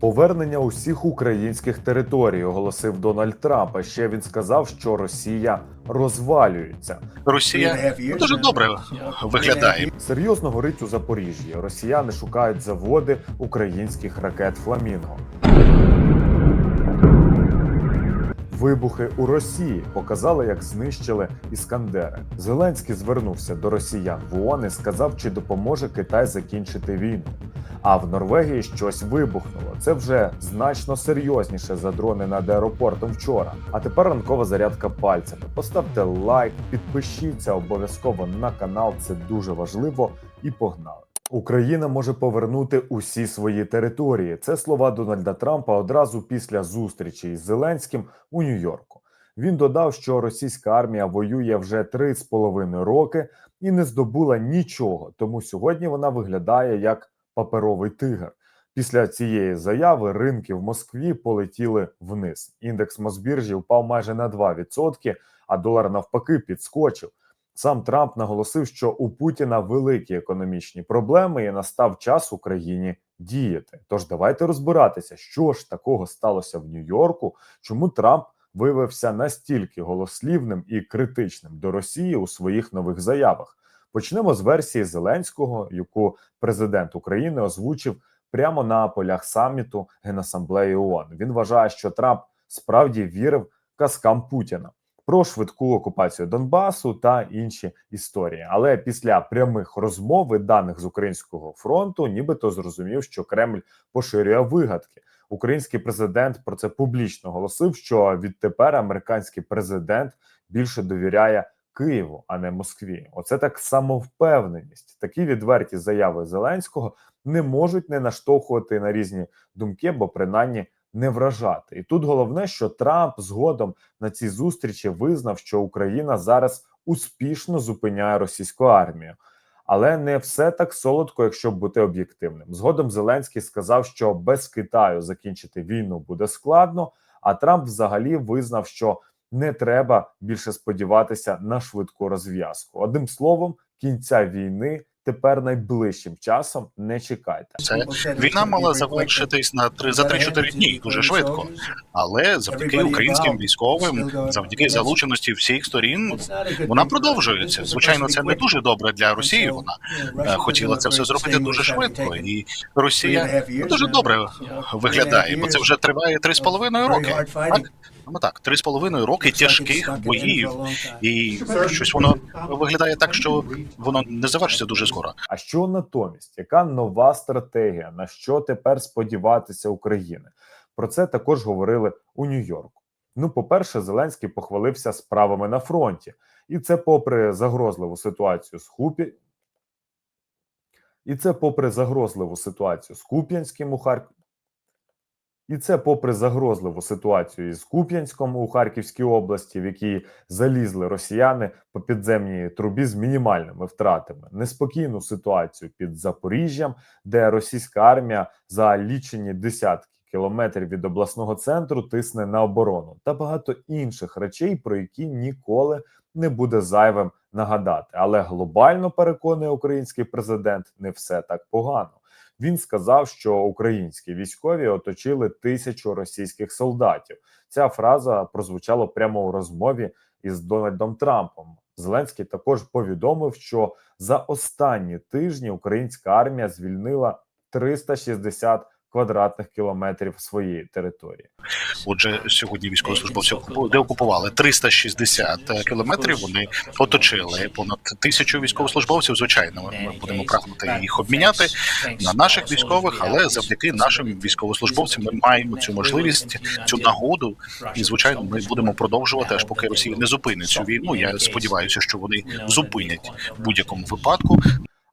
Повернення усіх українських територій оголосив Дональд Трамп. А ще він сказав, що Росія розвалюється. Росія дуже добре виглядає. Серйозно горить у Запоріжжі. Росіяни шукають заводи українських ракет Фламінго. Вибухи у Росії показали, як знищили іскандери. Зеленський звернувся до росіян в ООН і сказав, чи допоможе Китай закінчити війну. А в Норвегії щось вибухнуло. Це вже значно серйозніше за дрони над аеропортом вчора. А тепер ранкова зарядка пальцями. Поставте лайк, підпишіться обов'язково на канал. Це дуже важливо. І погнали. Україна може повернути усі свої території. Це слова Дональда Трампа одразу після зустрічі із Зеленським у Нью-Йорку. Він додав, що російська армія воює вже три з половиною роки і не здобула нічого. Тому сьогодні вона виглядає як паперовий тигр. Після цієї заяви ринки в Москві полетіли вниз. Індекс Мосбіржі впав майже на 2%, а долар навпаки підскочив. Сам Трамп наголосив, що у Путіна великі економічні проблеми і настав час Україні діяти. Тож давайте розбиратися, що ж такого сталося в Нью-Йорку, чому Трамп виявився настільки голослівним і критичним до Росії у своїх нових заявах. Почнемо з версії Зеленського, яку президент України озвучив прямо на полях саміту Генасамблеї ООН. Він вважає, що Трамп справді вірив казкам Путіна про швидку окупацію Донбасу та інші історії. Але після прямих розмов і даних з українського фронту, нібито зрозумів, що Кремль поширює вигадки. Український президент про це публічно оголосив, що відтепер американський президент більше довіряє Києву, а не Москві. Оце так самовпевненість. Такі відверті заяви Зеленського не можуть не наштовхувати на різні думки, бо принаймні не вражати. І тут головне, що Трамп згодом на цій зустрічі визнав, що Україна зараз успішно зупиняє російську армію. Але не все так солодко, якщо бути об'єктивним. Згодом Зеленський сказав, що без Китаю закінчити війну буде складно. А Трамп взагалі визнав, що не треба більше сподіватися на швидку розв'язку. Одним словом, кінця війни тепер найближчим часом не чекайте. Це війна мала завершитись на три за 3-4 дні дуже швидко. Але завдяки українським військовим, завдяки залученості всіх сторін, вона продовжується. Звичайно, це не дуже добре для Росії. Вона е, хотіла це все зробити дуже швидко, і Росія дуже добре виглядає, бо це вже триває три з половиною роки. Так? Ну так, три з половиною роки тяжких боїв, і щось воно виглядає так, що воно не завершиться дуже скоро. А що натомість? Яка нова стратегія? На що тепер сподіватися України? Про це також говорили у Нью-Йорку. Ну, по-перше, Зеленський похвалився справами на фронті, і це попри загрозливу ситуацію з Хупі. І це попри загрозливу ситуацію з Куп'янським у Харкові. І це попри загрозливу ситуацію із Куп'янськом у Харківській області, в якій залізли росіяни по підземній трубі з мінімальними втратами, неспокійну ситуацію під Запоріжжям, де російська армія за лічені десятки кілометрів від обласного центру тисне на оборону та багато інших речей, про які ніколи не буде зайвим нагадати. Але глобально переконує український президент, не все так погано. Він сказав, що українські військові оточили тисячу російських солдатів. Ця фраза прозвучала прямо у розмові із Дональдом Трампом. Зеленський також повідомив, що за останні тижні українська армія звільнила 360 квадратних кілометрів своєї території. Отже, сьогодні військовослужбовці деокупували 360 кілометрів. Вони оточили понад тисячу військовослужбовців. Звичайно, ми будемо прагнути їх обміняти на наших військових, але завдяки нашим військовослужбовцям ми маємо цю можливість, цю нагоду. І звичайно, ми будемо продовжувати аж поки Росія не зупинить цю війну. Я сподіваюся, що вони зупинять в будь-якому випадку.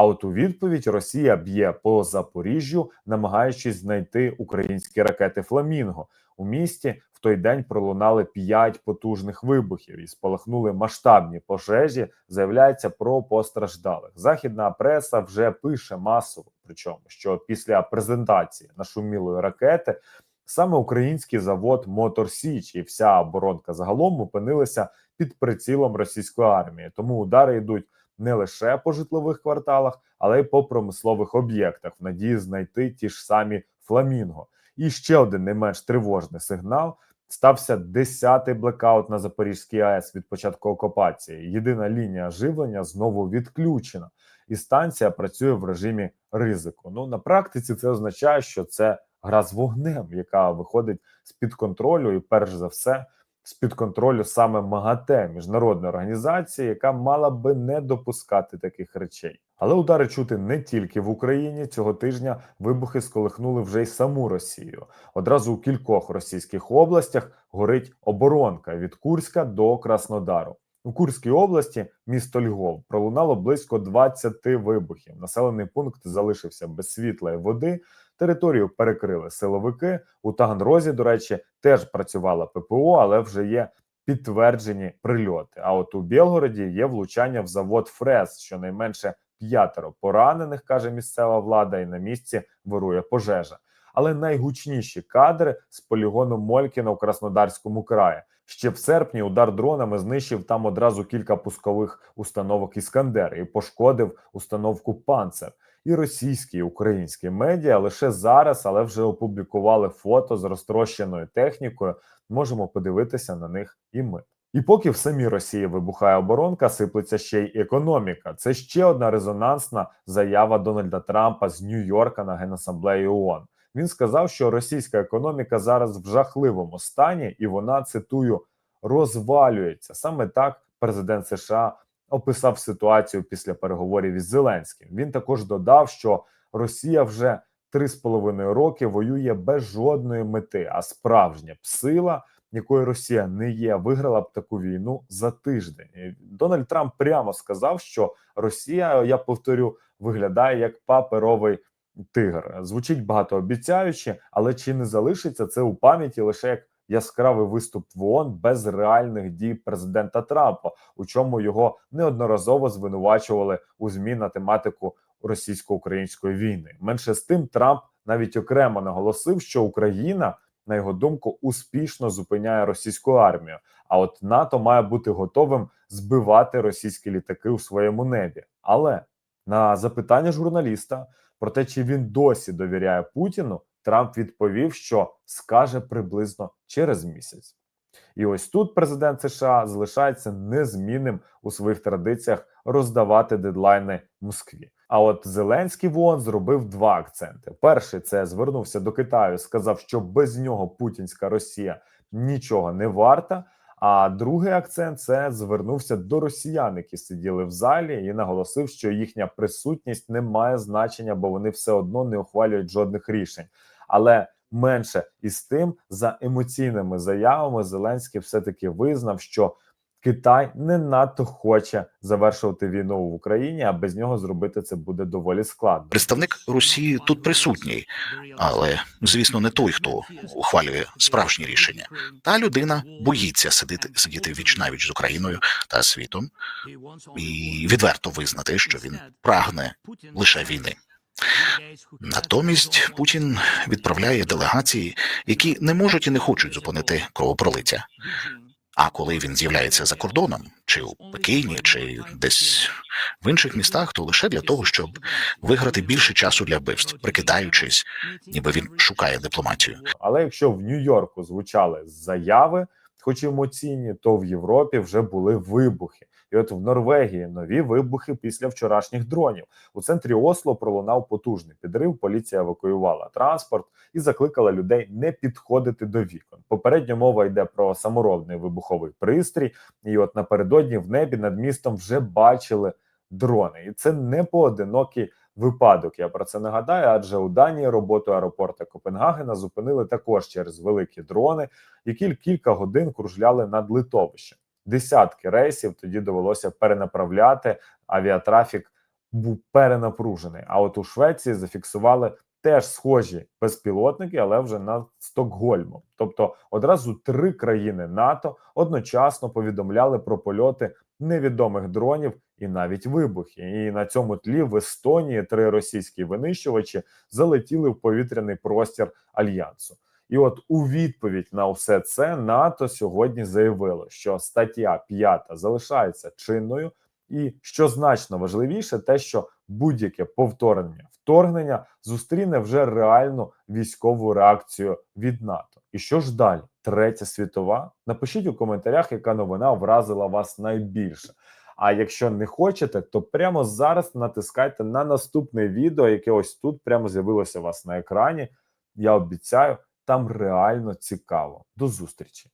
А от у відповідь Росія б'є по Запоріжжю, намагаючись знайти українські ракети Фламінго. У місті в той день пролунали п'ять потужних вибухів і спалахнули масштабні пожежі. Заявляється про постраждалих. Західна преса вже пише масово. Причому що після презентації нашумілої ракети саме український завод Мотор Січ і вся оборонка загалом опинилися під прицілом російської армії. Тому удари йдуть не лише по житлових кварталах, але й по промислових об'єктах в надії знайти ті ж самі фламінго. І ще один не менш тривожний сигнал. Стався 10-й блекаут на Запорізькій АЕС від початку окупації. Єдина лінія живлення знову відключена, і станція працює в режимі ризику. Ну на практиці це означає, що це гра з вогнем, яка виходить з під контролю, і перш за все з під контролю саме МАГАТЕ, міжнародна організація, яка мала би не допускати таких речей. Але удари чути не тільки в Україні цього тижня. Вибухи сколихнули вже й саму Росію. Одразу у кількох російських областях горить оборонка від Курська до Краснодару. У Курській області, місто Львов, пролунало близько 20 вибухів. Населений пункт залишився без світла і води. Територію перекрили силовики. У Таганрозі, до речі, теж працювала ППО, але вже є підтверджені прильоти. А от у Білгороді є влучання в завод Фрес, щонайменше п'ятеро поранених, каже місцева влада, і на місці вирує пожежа. Але найгучніші кадри з полігону Молькіна у Краснодарському краї. Ще в серпні удар дронами знищив там одразу кілька пускових установок Іскандер і пошкодив установку Панцер. І російські і українські медіа лише зараз, але вже опублікували фото з розтрощеною технікою. Можемо подивитися на них і ми. І поки в самій Росії вибухає оборонка, сиплеться ще й економіка. Це ще одна резонансна заява Дональда Трампа з Нью-Йорка на генасамблеї ООН. Він сказав, що російська економіка зараз в жахливому стані, і вона цитую розвалюється. Саме так президент США описав ситуацію після переговорів із Зеленським. Він також додав, що Росія вже три з половиною роки воює без жодної мети, а справжня б сила, якою Росія не є, виграла б таку війну за тиждень. І Дональд Трамп прямо сказав, що Росія, я повторю, виглядає як паперовий тигр. Звучить багатообіцяюче, але чи не залишиться це у пам'яті лише як яскравий виступ в ООН без реальних дій президента Трампа, у чому його неодноразово звинувачували у змі на тематику російсько-української війни. Менше з тим, Трамп навіть окремо наголосив, що Україна, на його думку, успішно зупиняє російську армію. А от НАТО має бути готовим збивати російські літаки у своєму небі. Але на запитання журналіста про те, чи він досі довіряє Путіну, Трамп відповів, що скаже приблизно через місяць. І ось тут президент США залишається незмінним у своїх традиціях роздавати дедлайни Москві. А от Зеленський в ООН зробив два акценти: перший це звернувся до Китаю, сказав, що без нього путінська Росія нічого не варта. А другий акцент це звернувся до росіян, які сиділи в залі, і наголосив, що їхня присутність не має значення, бо вони все одно не ухвалюють жодних рішень. Але менше із тим, за емоційними заявами, Зеленський все таки визнав, що Китай не надто хоче завершувати війну в Україні, а без нього зробити це буде доволі складно. Представник Росії тут присутній, але звісно не той, хто ухвалює справжні рішення. Та людина боїться сидіти сидіти віч навіч з Україною та світом і відверто визнати, що він прагне лише війни. Натомість Путін відправляє делегації, які не можуть і не хочуть зупинити кровопролиття. А коли він з'являється за кордоном, чи у Пекіні, чи десь в інших містах, то лише для того, щоб виграти більше часу для вбивств, прикидаючись, ніби він шукає дипломатію. Але якщо в Нью-Йорку звучали заяви, хоч емоційні, то в Європі вже були вибухи. І от в Норвегії нові вибухи після вчорашніх дронів. У центрі Осло пролунав потужний підрив. Поліція евакуювала транспорт і закликала людей не підходити до вікон. Попередньо мова йде про саморобний вибуховий пристрій. І от напередодні в небі над містом вже бачили дрони, і це не поодинокий випадок. Я про це нагадаю, адже у Данії роботу аеропорта Копенгагена зупинили також через великі дрони, які кілька годин кружляли над литовищем. Десятки рейсів тоді довелося перенаправляти. Авіатрафік був перенапружений. А от у Швеції зафіксували теж схожі безпілотники, але вже над Стокгольмом. Тобто одразу три країни НАТО одночасно повідомляли про польоти невідомих дронів і навіть вибухи. І на цьому тлі в Естонії три російські винищувачі залетіли в повітряний простір альянсу. І от у відповідь на все це НАТО сьогодні заявило, що стаття 5 залишається чинною, І що значно важливіше, те, що будь-яке повторення вторгнення зустріне вже реальну військову реакцію від НАТО. І що ж далі? Третя світова? Напишіть у коментарях, яка новина вразила вас найбільше. А якщо не хочете, то прямо зараз натискайте на наступне відео, яке ось тут прямо з'явилося у вас на екрані. Я обіцяю, там реально цікаво. До зустрічі!